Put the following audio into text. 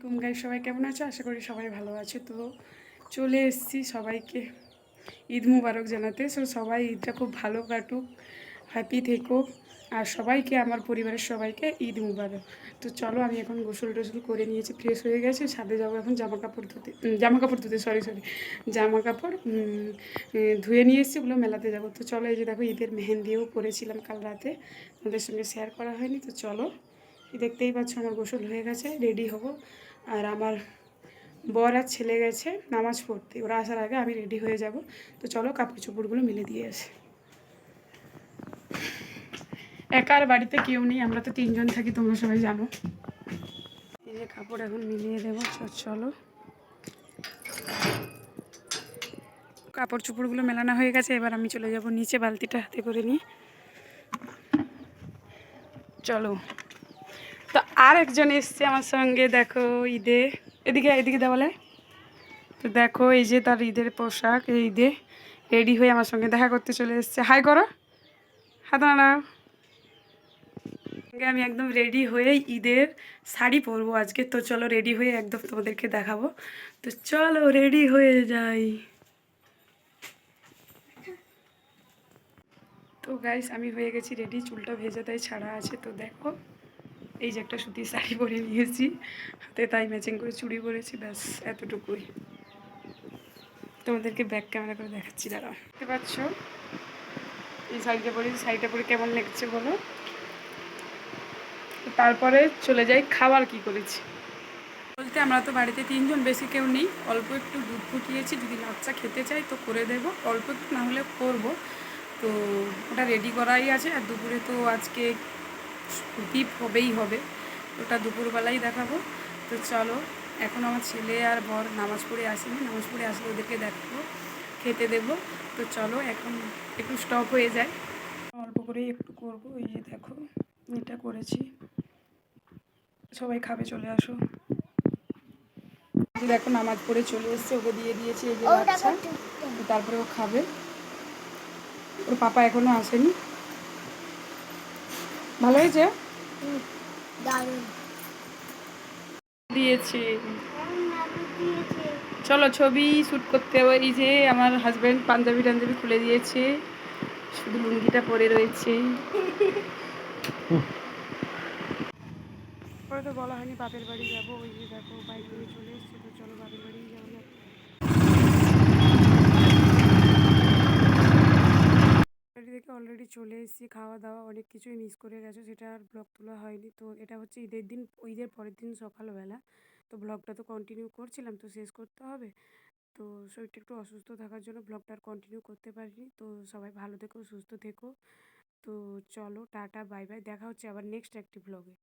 আলাইকুম গাই সবাই কেমন আছো? আশা করি সবাই ভালো আছে। তো চলে এসেছি সবাইকে ঈদ মুবারক জানাতে। সো সবাই ঈদটা খুব ভালো কাটুক হ্যাপি থেকো আর সবাইকে, আমার পরিবারের সবাইকে ঈদ মুবারক। তো চলো, আমি এখন গোসল টোসল করে নিয়েছি ফ্রেশ হয়ে গেছে। ছাদে যাব এখন জামা কাপড় ধুতে জামা কাপড় ধুতে সরি সরি জামা কাপড় ধুয়ে নিয়ে এসেছি ওগুলো মেলাতে যাব। তো চলো, এই যে দেখো, ঈদের মেহেন্দিও করেছিলাম কাল রাতে। তোমাদের সঙ্গে শেয়ার করা হয়নি। তো চলো দেখতেই পাচ্ছ আমার গোসল হয়ে গেছে রেডি হব। আর আমার বর আর ছেলে গেছে, নামাজ পড়তে। ওরা আসার আগে আমি রেডি হয়ে যাব। তো চলো কাপড় চোপড়গুলো মিলে দিয়ে আসি। একার বাড়িতে কেউ নেই, আমরা তো তিনজন থাকি, তোমরা সবাই জানো। এই যে কাপড় এখন মিলিয়ে দেবো চলো। কাপড় চোপড়গুলো মেলানো হয়ে গেছে, এবার আমি চলে যাব নিচে বালতিটা হাতে করে নিয়ে চলো। আর একজন এসছে আমার সঙ্গে, দেখো ঈদে। এদিকে এদিকে দেওয়ালে তো দেখো, এই যে তার ঈদের পোশাক, এই ঈদে রেডি হয়ে আমার সঙ্গে দেখা করতে চলে এসছে। হাই করো। হাত আমি একদম রেডি হয়ে ঈদের শাড়ি পরবো আজকে। তো চলো রেডি হয়ে একদম তোমাদেরকে দেখাবো। তো চলো রেডি হয়ে যাই। তো গাইস আমি হয়ে গেছি রেডি। চুলটা ভেজে তাই ছাড়া আছে। তো দেখো। এই যে একটা সুতির শাড়ি পরে নিয়েছি। হাতে তাই ম্যাচিং করে চুড়ি পরেছি, ব্যাস, এতটুকুই। তোমাদেরকে ব্যাক ক্যামেরা করে দেখাচ্ছি, দাঁড়াও। দেখতে পাচ্ছ? এই শাড়িটা পরে শাড়িটা পরে কেমন লাগছে বলো? তারপরে চলে যাই খাবার কি করেছি। বলতে আমরা তো বাড়িতে তিনজন, বেশি কেউ নেই। অল্প একটু দুধ ফুটিয়েছি, যদি লাচ্চা খেতে চাই তো করে দেব। অল্প একটু না হলে করব। তো ওটা রেডি করাই আছে। আর দুপুরে তো আজকে ডিপ হবেই হবে। ওটা দুপুরবেলাই দেখাবো। তো চলো এখন আমার ছেলে আর বর নামাজ পড়ে আসেনি। নামাজ পড়ে আসলে ওদেরকে দেখাবো খেতে দেবো। তো চলো এখন একটু স্টপ হয়ে যায়। অল্প করে একটু করব। এই যে দেখো এটা করেছি। সবাই খাবে চলে আসো। দেখো নামাজ পড়ে চলে এসছে ওকে দিয়ে দিয়েছি এই যে বাচ্চা। তারপরে ও খাবে। ওর পাপা এখনও আসেনি। ভালো হয়েছে? দিয়েছে। চলো ছবি শ্যুট করতে হবে। এই যে আমার হাজব্যান্ড পাঞ্জাবি টাঞ্জাবি খুলে দিয়েছে। শুধু লুঙ্গিটা পরে রয়েছে। পরে তো বলা হয়নি বাপের বাড়ি যাব। ওই যে দেখো বাইক নিয়ে চলে এসছে তো চলো বাপের বাড়ি যাব না বাড়ি থেকে অলরেডি চলে এসেছি খাওয়া দাওয়া অনেক কিছুই মিস করে গেছো, সেটা আর ব্লগ তোলা হয়নি। তো এটা হচ্ছে ঈদের দিন, ঈদের পরের দিন সকালবেলা। তো ব্লগটা তো কন্টিনিউ করছিলাম, তো শেষ করতে হবে। তো শরীরটা একটু অসুস্থ থাকার জন্য ব্লগটা আর কন্টিনিউ করতে পারিনি। তো সবাই ভালো থেকো, সুস্থ থেকো। তো চলো, টাটা বাই বাই দেখা হচ্ছে আবার নেক্সট একটি ব্লগে